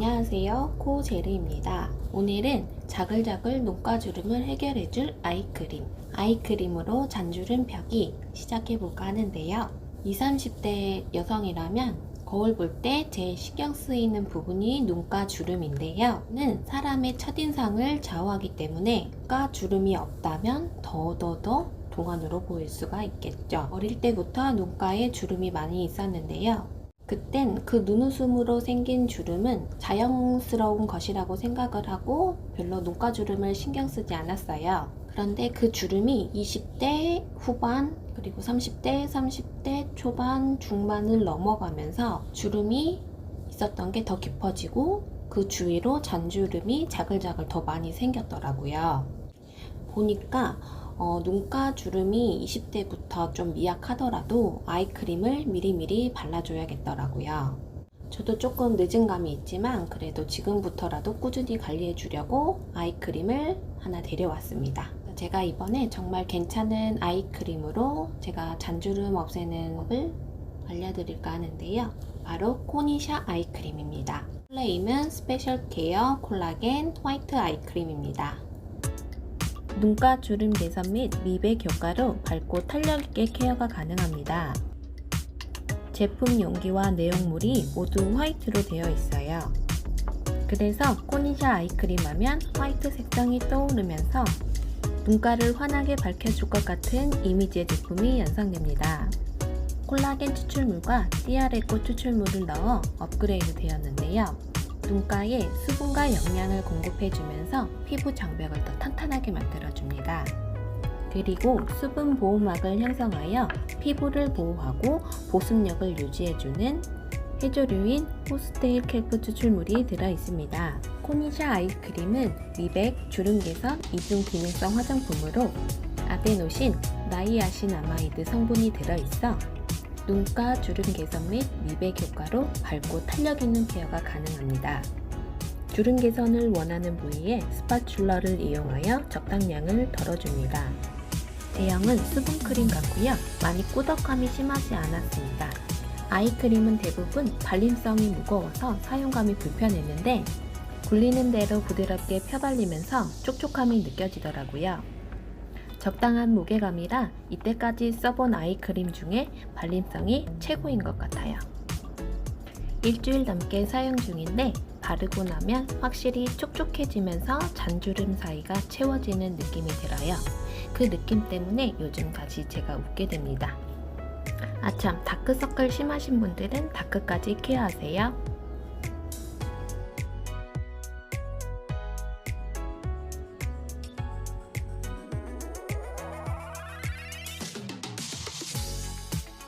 안녕하세요. 코제르입니다. 오늘은 자글자글 눈가주름을 해결해줄 아이크림. 아이크림으로 잔주름 펴기 시작해볼까 하는데요. 20, 30대 여성이라면 거울 볼 때 제일 신경 쓰이는 부분이 눈가 주름인데요. 는 사람의 첫인상을 좌우하기 때문에 눈가 주름이 없다면 더더더 동안으로 보일 수가 있겠죠. 어릴 때부터 눈가에 주름이 많이 있었는데요. 그땐 그 눈웃음으로 생긴 주름은 자연스러운 것이라고 생각을 하고 별로 눈가 주름을 신경 쓰지 않았어요. 그런데 그 주름이 20대 후반 그리고 30대, 30대 초반, 중반을 넘어가면서 주름이 있었던 게 더 깊어지고 그 주위로 잔주름이 자글자글 더 많이 생겼더라고요. 보니까 어, 눈가 주름이 20대부터 좀 미약하더라도 아이크림을 미리미리 발라줘야겠더라고요. 저도 조금 늦은 감이 있지만 그래도 지금부터라도 꾸준히 관리해 주려고 아이크림을 하나 데려왔습니다. 제가 이번에 정말 괜찮은 아이크림으로 제가 잔주름 없애는 법을 알려드릴까 하는데요. 바로 코니샤 아이크림입니다. 플레임은 스페셜 케어 콜라겐 화이트 아이크림입니다. 눈가 주름 개선 및 미백 효과로 밝고 탄력 있게 케어가 가능합니다. 제품 용기와 내용물이 모두 화이트로 되어 있어요. 그래서 코니샤 아이크림 하면 화이트 색상이 떠오르면서 눈가를 환하게 밝혀줄 것 같은 이미지의 제품이 연상됩니다. 콜라겐 추출물과 띠아레꽃 추출물을 넣어 업그레이드 되었는데요. 눈가에 수분과 영양을 공급해주면서 피부 장벽을 더 탄탄하게 만들어줍니다. 그리고 수분 보호막을 형성하여 피부를 보호하고 보습력을 유지해주는 해조류인 호스테일 켈프 추출물이 들어있습니다. 코니샤 아이크림은 미백, 주름 개선, 이중 기능성 화장품으로 아데노신, 나이아신 아마이드 성분이 들어있어 눈가 주름 개선 및 미백 효과로 밝고 탄력 있는 케어가 가능합니다. 주름 개선을 원하는 부위에 스파츌러를 이용하여 적당량을 덜어줍니다. 제형은 수분 크림 같고요. 많이 꾸덕함이 심하지 않았습니다. 아이크림은 대부분 발림성이 무거워서 사용감이 불편했는데 굴리는 대로 부드럽게 펴발리면서 촉촉함이 느껴지더라고요. 적당한 무게감이라 이때까지 써본 아이크림 중에 발림성이 최고인 것 같아요. 일주일 넘게 사용 중인데 바르고 나면 확실히 촉촉해지면서 잔주름 사이가 채워지는 느낌이 들어요. 그 느낌 때문에 요즘까지 제가 웃게 됩니다. 아참, 다크서클 심하신 분들은 다크까지 케어하세요.